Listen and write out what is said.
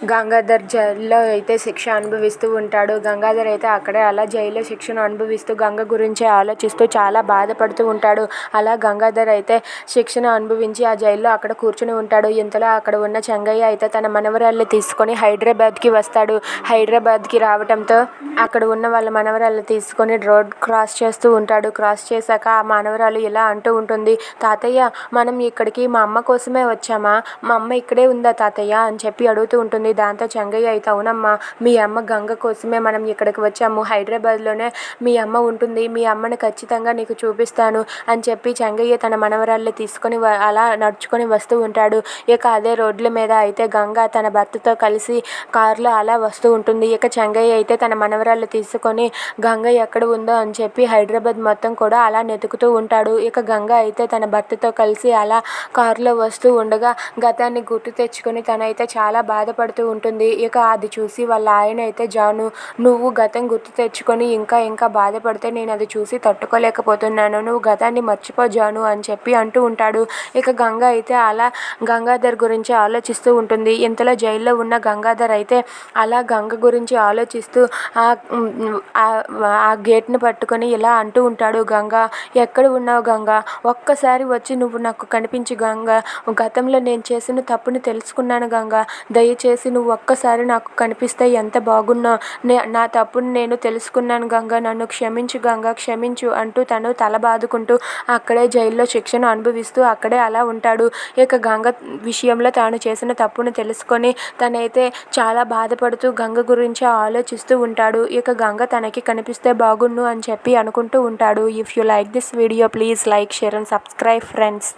గంగాధర్ జైల్లో అయితే శిక్ష అనుభవిస్తూ ఉంటాడు. గంగాధర్ అయితే అక్కడే అలా జైల్లో శిక్షను అనుభవిస్తూ గంగ గురించే ఆలోచిస్తూ చాలా బాధపడుతూ ఉంటాడు. అలా గంగాధర్ అయితే శిక్షను అనుభవించి ఆ జైల్లో అక్కడ కూర్చుని ఉంటాడు. ఇంతలో అక్కడ ఉన్న చెంగయ్య అయితే తన మనవరాళ్ళు తీసుకొని హైదరాబాద్కి వస్తాడు. హైదరాబాద్కి రావటంతో అక్కడ ఉన్న వాళ్ళ మనవరాళ్ళు తీసుకొని రోడ్ క్రాస్ చేస్తూ ఉంటాడు. క్రాస్ చేశాక ఆ మనవరాలు ఇలా అంటూ ఉంటుంది. తాతయ్య మనం ఇక్కడికి మా అమ్మ కోసమే వచ్చామా? మా అమ్మ ఇక్కడే ఉందా తాతయ్య అని చెప్పి అడుగుతూ ఉంటుంది. దాంతో చెంగయ్య అయితే అవునమ్మా మీ అమ్మ గంగ కోసమే మనం ఇక్కడికి వచ్చాము. హైదరాబాద్లోనే మీ అమ్మ ఉంటుంది. మీ అమ్మని ఖచ్చితంగా నీకు చూపిస్తాను అని చెప్పి చెంగయ్య తన మనవరాళ్ళు తీసుకొని అలా నడుచుకొని వస్తూ ఉంటాడు. ఇక అదే రోడ్ల మీద అయితే గంగ తన భర్తతో కలిసి కారులో అలా వస్తూ ఉంటుంది. ఇక చెంగయ్య అయితే తన మనవరాళ్ళు తీసుకొని గంగ ఎక్కడ ఉందో అని చెప్పి హైదరాబాద్ మొత్తం కూడా అలా నెతుకుతూ ఉంటాడు. ఇక గంగ అయితే తన భర్తతో కలిసి అలా కారులో వస్తూ ఉండగా గతాన్ని గుర్తు తెచ్చుకొని తనైతే చాలా బాధపడుతూ ఉంటుంది. ఇక అది చూసి వాళ్ళ ఆయన అయితే జాను నువ్వు గతం గుర్తు తెచ్చుకొని ఇంకా ఇంకా బాధపడితే నేను అది చూసి తట్టుకోలేకపోతున్నాను. నువ్వు గతాన్ని మర్చిపో జాను అని చెప్పి అంటూ ఉంటాడు. ఇక గంగ అయితే అలా గంగాధర్ గురించి ఆలోచిస్తూ ఉంటుంది. ఇంతలో జైల్లో ఉన్న గంగాధర్ అయితే అలా గంగ గురించి ఆలోచిస్తూ ఆ ఆ గేట్ని పట్టుకొని ఇలా అంటూ ఉంటాడు. గంగా ఎక్కడ ఉన్నావు గంగా ఒక్కసారి వచ్చి నువ్వు నాకు కనిపించి గంగా గతంలో నేను చేసిన తప్పుని తెలుసుకున్నాను గంగా దయచేసి నువ్వు ఒక్కసారి నాకు కనిపిస్తే ఎంత బాగున్నో నే నా తప్పుని నేను తెలుసుకున్నాను గంగా నన్ను క్షమించు గంగా క్షమించు అంటూ తను తల బాదుకుంటూ అక్కడే జైల్లో శిక్షను అనుభవిస్తూ అక్కడే అలా ఉంటాడు. ఇక గంగ విషయంలో తాను చేసిన తప్పును తెలుసుకొని తనైతే చాలా బాధపడుతూ గంగ గురించి ఆలోచిస్తూ ఉంటాడు. ఇక గంగ తనకి కనిపిస్తే బాగున్ను అని చెప్పి అనుకుంటూ ఉంటాడు. If you like this video please like share and subscribe friends.